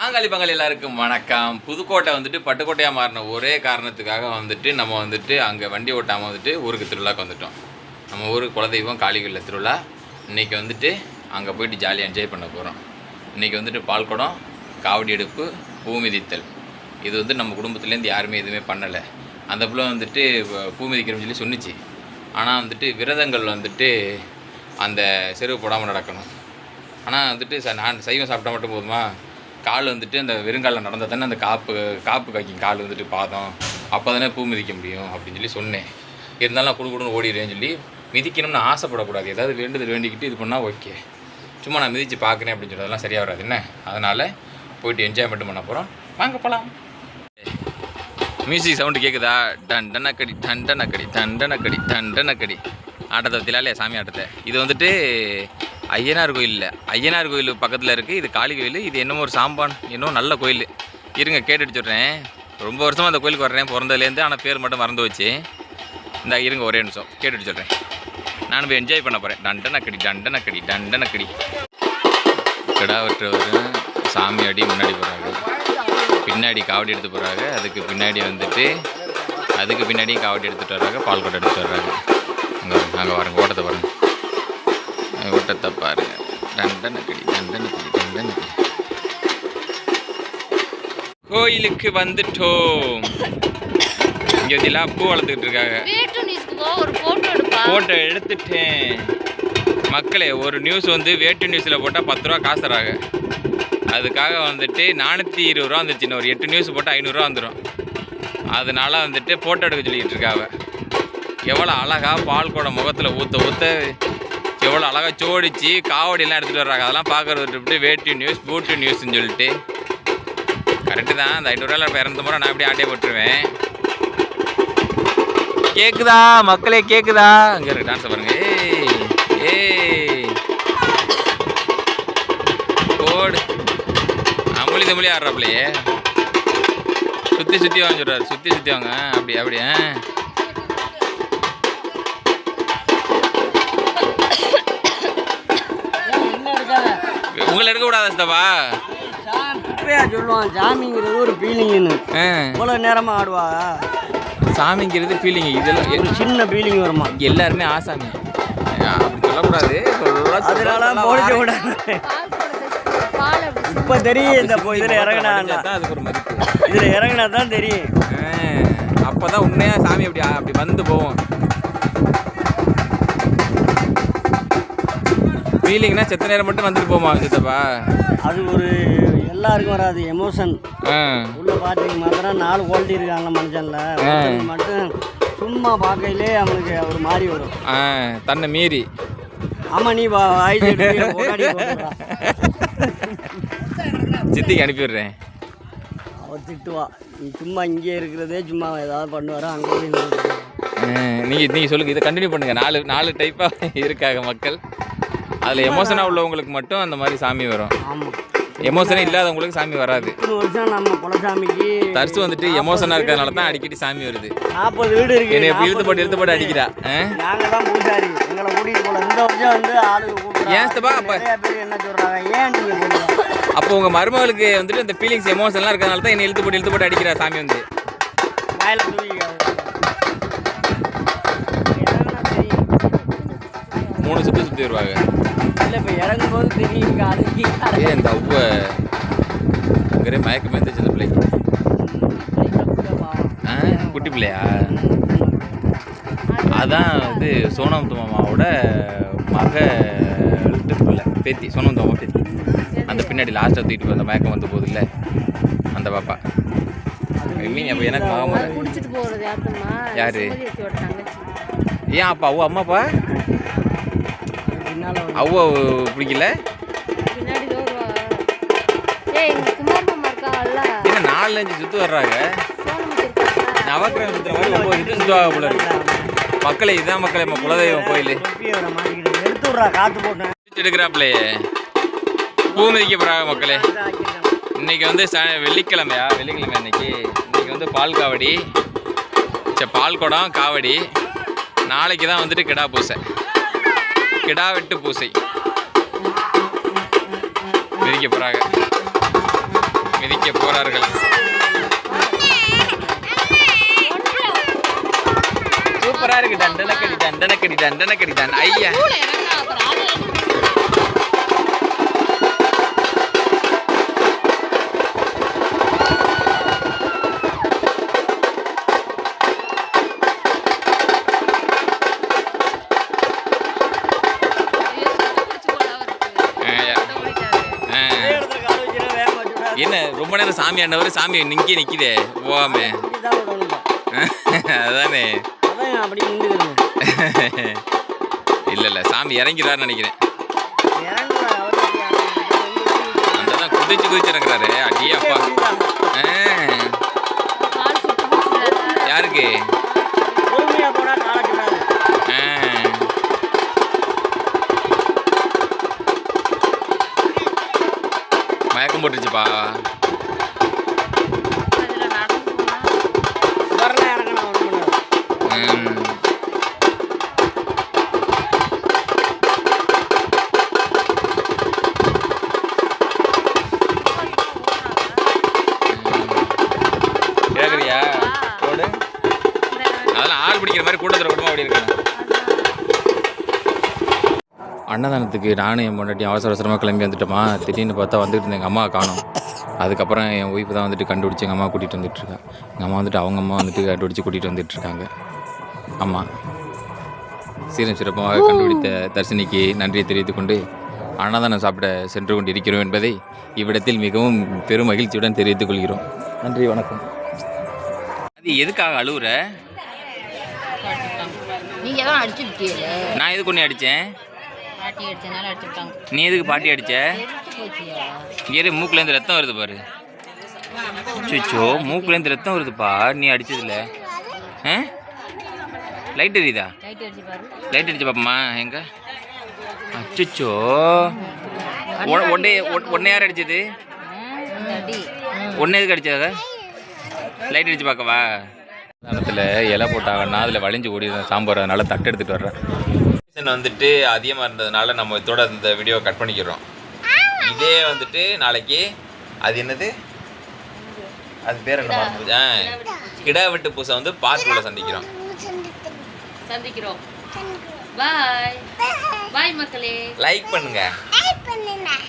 ஆங்காளி பங்காளி எல்லாருக்கும் வணக்கம். புதுக்கோட்டை வந்துட்டு பட்டுக்கோட்டையாக மாறின ஒரே காரணத்துக்காக வந்துட்டு நம்ம வந்துட்டு அங்கே வண்டி ஓட்டாமல் வந்துட்டு ஊருக்கு திருவிழாக்கு வந்துட்டோம். நம்ம ஊருக்கு குலதெய்வம் காளிகளில் திருவிழா. இன்றைக்கி வந்துட்டு அங்கே போயிட்டு ஜாலியாக என்ஜாய் பண்ண போகிறோம் இன்றைக்கி வந்துட்டு பால்குடம் காவடி எடுப்பு பூமிதித்தல். இது வந்து நம்ம குடும்பத்துலேருந்து யாருமே எதுவுமே பண்ணலை. அந்த பிள்ளை வந்துட்டு வ- சொல்லி சொன்னுச்சு. ஆனால் வந்துட்டு விரதங்கள் வந்துட்டு அந்த செருவு போடாமல் நடக்கணும். ஆனால் வந்துட்டு ச நான் சைவம் சாப்பிட்டா மட்டும் போதுமா? கால் வந்துட்டு அந்த வெறுங்காலில் நடந்தால் தானே அந்த காப்பு காப்பு காய்க்கும் கால் வந்துட்டு பாதம். அப்போ தானே பூ மிதிக்க முடியும் அப்படின்னு சொல்லி சொன்னேன். இருந்தாலும் நான் குடு குடுன்னு ஓடிடுறேன்னு சொல்லி மிதிக்கணும்னு ஆசைப்படக்கூடாது. ஏதாவது வேண்டுதல் வேண்டிக்கிட்டு இது பண்ணால் ஓகே. சும்மா நான் மிதித்து பார்க்குறேன் அப்படின்னு சொல்கிறதெல்லாம் சரியாக வராது என்ன? அதனால் போயிட்டு என்ஜாய்மெண்ட்டும் பண்ண போகிறோம் வாங்க போகலாம் மியூசிக் சவுண்டு கேட்குதா டன் டனக்கடி டன் டனக்கடி டன் டனக்கடி டன் ஆட்டத்தை திலாலே சாமி ஆட்டத்தை? இது வந்துட்டு ஐயனார் கோயில் ஐயனார் கோயில் பக்கத்தில் இருக்குது இது காளி கோயில். இது என்னமோ ஒரு சாம்பான் என்னமோ நல்ல கோயில். இருங்க கேட்டுட்டு சொல்கிறேன் ரொம்ப வருஷமாக அந்த கோயிலுக்கு வர்றேன். பிறந்ததுலேருந்து ஆனால் பேர் மட்டும் மறந்து வச்சு இந்த இருங்க ஒரே நிமிஷம். கேட்டுட்டு சொல்கிறேன் நான் போய் என்ஜாய் பண்ண போகிறேன் டண்டனக்கடி டண்டனக்கடி டண்டனக்கடி கடா வெட்டுறவர் சாமி அடி முன்னாடி போகிறாங்க பின்னாடி காவடி எடுத்து போகிறாங்க அதுக்கு பின்னாடி வந்துட்டு அதுக்கு பின்னாடியும் காவடி எடுத்துகிட்டு வர்றாங்க. பால் கொட்டை எடுத்துகிட்டு வர்றாங்க. அங்கே அங்கே பாருங்க ஓட்டத்தை ஓட்டத்தை பாருங்க. டண்டனக்கடி டண்டனக்கடி டண்டனக்கடி கோயிலுக்கு வந்துட்டோம். இங்கே இதெல்லாம் பூ வளர்த்துக்கிட்டு இருக்காங்க. ஃபோட்டோ எடுத்துட்டேன். மக்களே ஒரு நியூஸ் வந்து வேட்டு நியூஸில் போட்டால் பத்து ரூபா காசு தராங்க. அதுக்காக வந்துட்டு நானூற்றி இருபது ரூபா வந்துச்சு இன்னும். ஒரு எட்டு நியூஸ் போட்டால் ஐநூறுரூவா வந்துடும் அதனால வந்துட்டு ஃபோட்டோ எடுக்க சொல்லிக்கிட்டு இருக்காவ எவ்வளோ அழகா பால் குடம் முகத்தில் ஊற்ற ஊற்ற எவ்வளோ அழகாக சோடிச்சு காவடியெல்லாம் எடுத்துகிட்டு வர்றாங்க. அதெல்லாம் பார்க்குறது விட்டு வேட்டி நியூஸ் பூட்டு நியூஸ்னு சொல்லிட்டு. கரெக்டு தான். அந்த ஐநூறுரூவா இப்போ இறந்த முறை நான் அப்படியே ஆட்டே போட்டுருவேன்? கேக்குதா? மக்களே கேக்குதா? அங்க இருக்கு டான்ஸ் பாருங்க. ஏய் ஏய். ஓடு அமுலி தமிழி ஆடுறாப்லையே சுத்தி சுத்தி வாங்க சொல்றாரு. சுத்தி சுத்தி வாங்க. அப்படி அப்படியே? உங்களை எடுக்க கூடாதா சித்தப்பா. சொல்லுவான் சாமிங்கிறது ஒரு ஃபீலிங்னு. இவ்வளோ நேரமாக ஆடுவா? சாமிங்கிறது ஃபீலிங் இதெல்லாம் ஒரு சின்ன ஃபீலிங் வருமா? எல்லாருமே ஆசாமி. அப்படி சொல்லக்கூடாது. சொல்ல- அதனால சொல்ல போடிக்க வார- விடாது பால் அப்படி இப்போ தெரியும் இந்த இதில் இறங்கினா தான் அதுக்கு ஒரு மதிப்பு. இதில் இறங்கினா தான் தெரியும். அப்போ தான் உண்மையாக சாமி அப்படி அப்படி வந்து போவோம் ஃபீலிங்னா செத்த நேரம் மட்டும் வந்துட்டு போமா சித்தப்பா. அது ஒரு எல்லாருக்கும் வராது எமோஷன் உள்ள பாட்டுக்கு மாத்திரம் நாலு குவாலிட்டி இருக்காங்க மனுஷன்ல. மட்டும் சும்மா பார்க்கையிலே அவனுக்கு ஒரு மாதிரி வரும். தன்னை மீறி. ஆமா நீ. சித்திக்கு அனுப்பிடுறேன் அவ திட்டுவா. நீ சும்மா இங்கே இருக்கிறதே சும்மா ஏதாவது பண்ணுவாரோ அங்கே. நீங்கள் நீங்கள் சொல்லுங்கள் இதை கண்டினியூ பண்ணுங்கள் நாலு நாலு டைப்பாக இருக்காங்க மக்கள். அதில் எமோஷனாக உள்ளவங்களுக்கு மட்டும் அந்த மாதிரி சாமி வரும். ஆமா. எமோஷனே இல்லாதவங்களுக்கு சாமி வராது. வருஷம் நம்ம குலசாமிக்கு தர்சு வந்துட்டு எமோஷனாக இருக்கிறதுனால தான் அடிக்கடி சாமி வருது. நாற்பது வீடு இருக்கு. என்னை இழுத்து 40 போட்டு இழுத்து போட்டு அடிக்கிறா. ஆ? நாங்க தான் பூசாரி. எங்களை கூட்டிட்டு போல இந்த வருஷம் வந்து ஆளு கூப்பிடுறாங்க. ஏன் சித்தப்பா, அப்ப- நிறைய பேர் என்ன சொல்றாங்க? ஏன் நீங்க போறீங்க அப்போ உங்கள் மருமகளுக்கு வந்துட்டு இந்த ஃபீலிங்ஸ் எமோஷன்லாம் இருக்கிறதுனால தான் என்னை இழுத்து போட்டு இழுத்து போட்டு அடிக்கிறா சாமி வந்து. வாயில மூணு சுற்றி சுற்றி வருவாங்க. இல்ல இப்ப இறங்கும் போது தெரியும் அடக்கி ஏ இந்த அவ்வ இங்கே மயக்கம் இருந்துச்சு இந்த பிள்ளைக்கு. ஆ? குட்டி பிள்ளையா? அதான் இது சோனமுத்து மாமாவோட மக பிள்ளை பேத்தி சோனமுத்து மாமா பேத்தி. அந்த பின்னாடி லாஸ்ட்டாக தூக்கிட்டு போய் அந்த மயக்கம் வந்து போகுது இல்லை அந்த பாப்பா. இல்லைங்க அப்போ எனக்கு யாரு? ஏன் அப்பா அவ்வளோ அம்மாப்பா? அவ்வளோ பிடிக்கல? ஏன்னா நாலு அஞ்சு சுற்று வர்றாங்க? நவக்கிரகம் சுற்றுற மாதிரி ஒம்பது சுற்று சுற்றுவாங்க போல இருக்கு. மக்களே இதுதான் மக்களே நம்ம குலதெய்வம் கோயில். எடுக்கிறாப்லையே பூ மிதிக்க போகிறாங்க மக்களே. இன்னைக்கு வந்து ச வெள்ளிக்கிழமையா? வெள்ளிக்கிழமை இன்னைக்கு இன்னைக்கு வந்து பால் காவடி. சே பால் குடம் காவடி. நாளைக்கு தான் வந்துட்டு கிடா பூசை. கிடா வெட்டு பூசை. மிதிக்க போகிறாங்க மிதிக்க போறார்கள். சூப்பரா இருக்கு. தண்டனக்கடி தண்டனக்கடி தண்டனக்கடி தண்ட ஐயா. ரொம்ப நேரம் சாமி ஆண்டவர் சாமி நிக்கே நிக்குதே போகாம. அதானே. அப்படி இல்ல இல்ல சாமி இறங்கிறாருன்னு நினைக்கிறேன்? அந்த தான் குதிச்சு குதிச்சு இறங்குறாரு. அடியே அப்பா. ஆ. யாருக்கு. மயக்கம் போட்டுருச்சுப்பா. கேக்குறியா? போடு. அதெல்லாம் ஆள் பிடிக்கிற மாதிரி கூட்டத்தில் கூட்டமாக ஓடி இருக்கணும். அன்னதானத்துக்கு நானும் என் பொண்டாட்டி அவசர அவசரமாக கிளம்பி வந்துட்டோமா. திடீர்னு பார்த்தா வந்துட்டு இருந்தேன் எங்கள் அம்மா காணோம். அதுக்கப்புறம் என் ஒய்ஃப் தான் வந்துட்டு கண்டுபிடிச்சி எங்கள் அம்மா கூட்டிகிட்டு வந்துட்டுருக்கா எங்கள் அம்மா வந்துட்டு அவங்க அம்மா வந்துட்டு கண்டுபிடிச்சி கூட்டிகிட்டு வந்துட்டுருக்காங்க ஆமாம் சீரம் சிறப்பாக கண்டுபிடித்த தர்சினிக்கு நன்றியை தெரிவித்துக் கொண்டு அன்னதானம் சாப்பிட சென்று கொண்டு இருக்கிறோம் என்பதை இவ்விடத்தில் மிகவும் பெரும் மகிழ்ச்சியுடன் தெரிவித்துக் கொள்கிறோம். நன்றி வணக்கம். அது எதுக்காக அழுவுற? நீங்க தான் அடிச்சுட்டீங்க நான் எதுக்கு ஒன்று அடித்தேன் பாட்டி அடிச்சனால அடிச்சுட்டாங்க நீ எதுக்கு பாட்டி அடிச்ச? இங்கே மூக்குலேருந்து ரத்தம் வருது பாரு. சுச்சோ மூக்குலேருந்து ரத்தம் வருதுப்பா நீ அடிச்சதில்ல ஆ? லைட் எரியுதா? லைட் அடிச்சு பாரு. லைட் அடிச்சு பாப்பமா எங்க? அச்சுச்சோ. உடனே உடனே யார் அடிச்சது? ஒன்று எதுக்கு அடிச்சாங்க லைட் அடிச்சு பார்க்கவா? நேரத்தில் இலை போட்டாங்கன்னா அதில் வளைஞ்சு ஓடிடுறேன் சாம்பார் அதனால தட்டு எடுத்துகிட்டு வர்றேன். சீசன் வந்துட்டு அதிகமாக இருந்ததுனால நம்ம இதோட இந்த வீடியோவை கட் பண்ணிக்கிறோம். இதே வந்துட்டு நாளைக்கு அது என்னது? அது பேர் என்ன மறந்து ஆ கிடா வெட்டு பூசை வந்து பார்க்குள்ள சந்திக்கிறோம். சந்திக்கிறோம். பாய் பாய் மக்களே. லைக் பண்ணுங்க.